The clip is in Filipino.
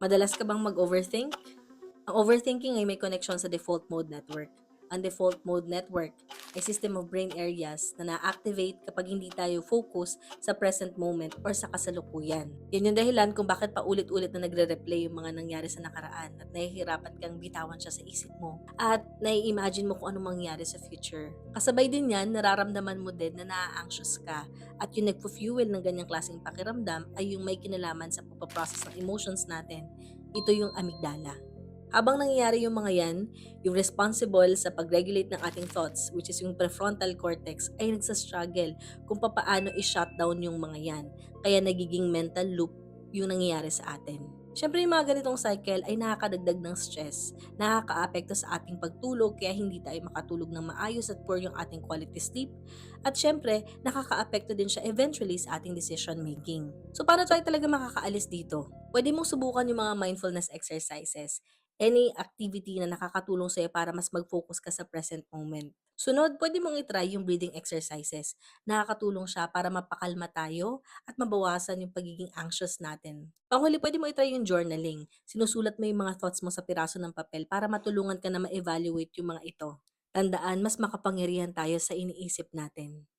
Madalas ka bang mag-overthink? Ang overthinking ay may connection sa default mode network. Ang default mode network ay system of brain areas na na-activate kapag hindi tayo focus sa present moment or sa kasalukuyan. Yan yung dahilan kung bakit paulit-ulit na nagre-replay yung mga nangyari sa nakaraan at nahihirapan kang bitawan siya sa isip mo. At nai-imagine mo kung anong mangyari sa future. Kasabay din yan, nararamdaman mo din na na-anxious ka at yung nagpo-fuel ng ganyang klaseng pakiramdam ay yung may kinalaman sa pagpaprocess ng emotions natin. Ito yung amygdala. Habang nangyayari yung mga yan, yung responsible sa pag-regulate ng ating thoughts, which is yung prefrontal cortex, ay nagsastruggle kung papaano i-shutdown yung mga yan. Kaya nagiging mental loop yung nangyayari sa atin. Siyempre, yung mga ganitong cycle ay nakakadagdag ng stress, nakakaapekto sa ating pagtulog kaya hindi tayo makatulog ng maayos at poor yung ating quality sleep. At syempre, nakakaapekto din siya eventually sa ating decision making. So, paano tayo talaga makakaalis dito? Pwede mong subukan yung mga mindfulness exercises any activity na nakakatulong sa'yo para mas mag-focus ka sa present moment. Sunod, pwede mong itry yung breathing exercises. Nakakatulong siya para mapakalma tayo at mabawasan yung pagiging anxious natin. Panghuli, pwede mo itry yung journaling. Sinusulat mo yung mga thoughts mo sa piraso ng papel para matulungan ka na ma-evaluate yung mga ito. Tandaan, mas makapangyarihan tayo sa iniisip natin.